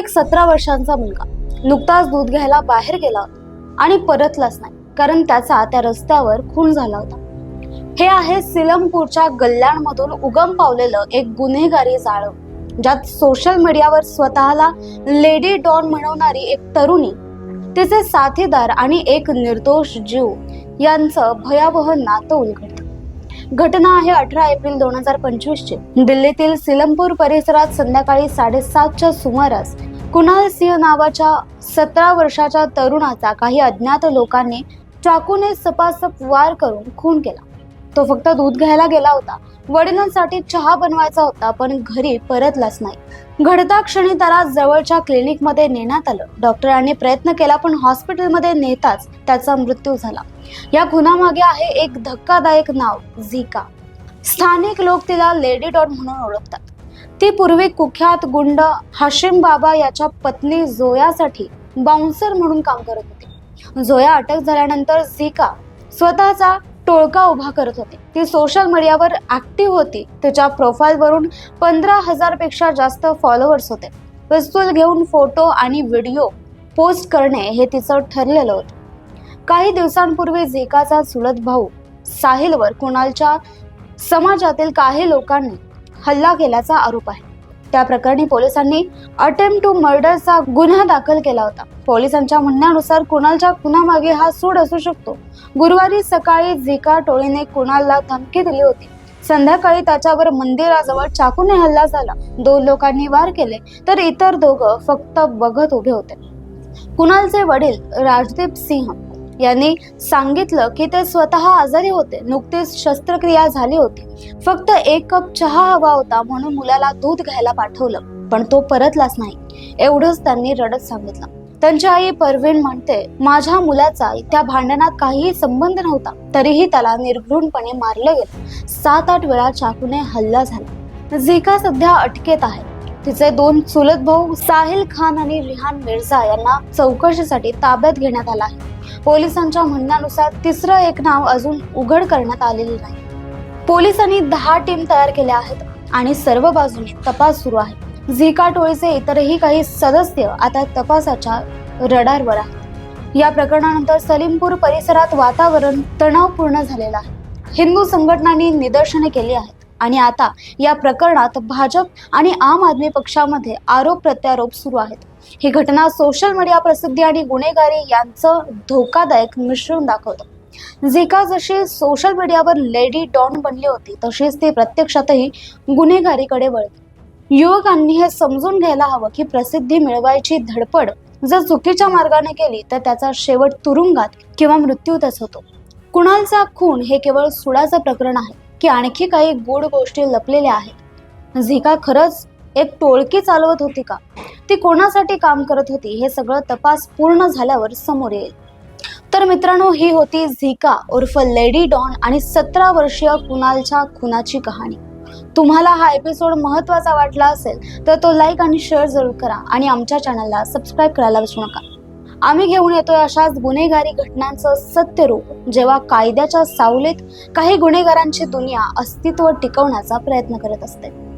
एक सतरा वर्षांचा मुलगा. नुकताच दूध घ्यायला बाहेर गेला होता आणि परतलाच नाही कारण त्याचा त्या रस्त्यावर खून झाला होता. हे आहे सिलमपूरच्या गल्ल्यांमधून उगम पावलेलं एक गुन्हेगारी जाळं ज्यात सोशल मीडियावर स्वतःला लेडी डॉन म्हणवणारी एक तरुणी तिचे साथीदार आणि एक निर्दोष जीव यांचं भयावह नातं उलगडतं घटना आहे अठरा एप्रिल दोन हजार पंचवीस ची दिल्लीतील सिलमपूर परिसरात संध्याकाळी साडेसातच्या सुमारास कुणाल सिंह नावाच्या सतरा वर्षाच्या तरुणाचा काही अज्ञात लोकांनी चाकूने सपासप वार करून खून केला. तो फक्त दूध घ्यायला गेला होता. वडिलांसाठी चहा बनवायचा होता पण घरी परतलाच नाही. घडता क्षणी त्याला जवळच्या क्लिनिकमध्ये नेण्यात आलं. डॉक्टरांनी प्रयत्न केला पण हॉस्पिटलमध्ये नेताच त्याचा मृत्यू झाला. या खुनामागे आहे एक धक्कादायक नाव झिका. स्थानिक लोक तिला लेडी डॉट म्हणून ओळखतात. ती पूर्वी कुख्यात गुंड हाशिम बाबा याच्या पत्नी जोयासाठी बाउन्सर म्हणून काम करत होती. जोया अटक झाल्यानंतर झिका स्वतःचा टोळका उभा करत होती. ती सोशल मीडियावर ऍक्टिव्ह होती. तिच्या प्रोफाईलवरून पंधरा हजारपेक्षा जास्त फॉलोअर्स होते. पिस्तूल घेऊन फोटो आणि व्हिडिओ पोस्ट करणे हे तिचं ठरलेलं होतं. काही दिवसांपूर्वी झिकाचा चुलत भाऊ साहिलवर कुणालच्या समाजातील काही लोकांनी हल्ला केल्याचा आरोप आहे. त्या प्रकरणी पोलिसांनी अटेम्प्ट टू मर्डरचा गुन्हा दाखल केला होता. पोलिसांच्या म्हणण्यानुसार कुणालच्या खुनामागे हा सूड असू शकतो. गुरुवारी सकाळी झिका टोळीने कुणालला धमकी दिली होती. संध्याकाळी त्याच्यावर मंदिराजवळ चाकूने हल्ला झाला. दोन लोकांनी वार केले तर इतर दोघं फक्त बघत उभे होते. कुणालचे वडील राजदीप सिंह यांनी सांगितलं की ते स्वतः आजारी होते. नुकतीच शस्त्रक्रिया झाली होती. फक्त एक कप चहा हवा होता म्हणून मुलाला दूध घ्यायला पाठवलं पण तो परतलाच नाही. एवढंच त्यांनी रडत सांगितलं. त्यांची आई परवीन म्हणते माझ्या मुलाचा त्या भांडणात काहीही संबंध नव्हता. तरीही त्याला निर्घृणपणे मारलं गेलं. सात आठ वेळा चाकूने हल्ला झाला. झिका सध्या अटकेत आहे. तिचे दोन चुलत भाऊ साहिल खान आणि रिहान मिर्झा यांना चौकशीसाठी ताब्यात घेण्यात आला आहे. पोलिसांच्या म्हणण्यानुसार तिसरं एक नाव अजून उघड करण्यात आलेले नाही. पोलिसांनी दहा टीम तयार केल्या आहेत आणि सर्व बाजूने तपास सुरू आहे. झिका टोळीचे इतरही काही सदस्य आता तपासाच्या रडारवर आहेत. या प्रकरणानंतर सलीमपूर परिसरात वातावरण तणावपूर्ण झालेलं आहे. हिंदू संघटनांनी निदर्शने केली आहेत आणि आता या प्रकरणात भाजप आणि आम आदमी पक्षामध्ये आरोप प्रत्यारोप सुरू आहेत. ही घटना सोशल मीडिया प्रसिद्धी आणि गुन्हेगारी यांचं धोकादायक मिश्रण दाखवतं. झिका जशी सोशल मीडियावर लेडी डॉन बनली होती तशीच ती प्रत्यक्षातही गुन्हेगारीकडे वळते युवकांनी हे समजून घ्यायला हवं की प्रसिद्धी मिळवायची धडपड जर चुकीच्या मार्गाने केली तर त्याचा शेवट तुरुंगात किंवा मृत्यूतच होतो. कुणालचा खून हे केवळ सुडाचं प्रकरण आहे की आणखी काही गूढ गोष्टी लपलेल्या आहेत? झिका खरंच एक टोळकी चालवत होती का? ती कोणासाठी काम करत होती हे सगळं तपास पूर्ण झाल्यावर समोर येईल. तर मित्रांनो ही होती झिका उर्फ लेडी डॉन आणि सतरा वर्षीय कुणालच्या खुनाची कहाणी. तुम्हाला हा एपिसोड महत्त्वाचा वाटला असेल तर तो लाईक आणि शेअर जरूर करा आणि आमच्या चॅनलला सबस्क्राईब करायला विसरू नका. आम्ही घेऊन येतोय अशाच गुन्हेगारी घटनांचं सत्य रूप जेव्हा कायद्याच्या सावलीत काही गुन्हेगारांची दुनिया अस्तित्व टिकवण्याचा प्रयत्न करत असते.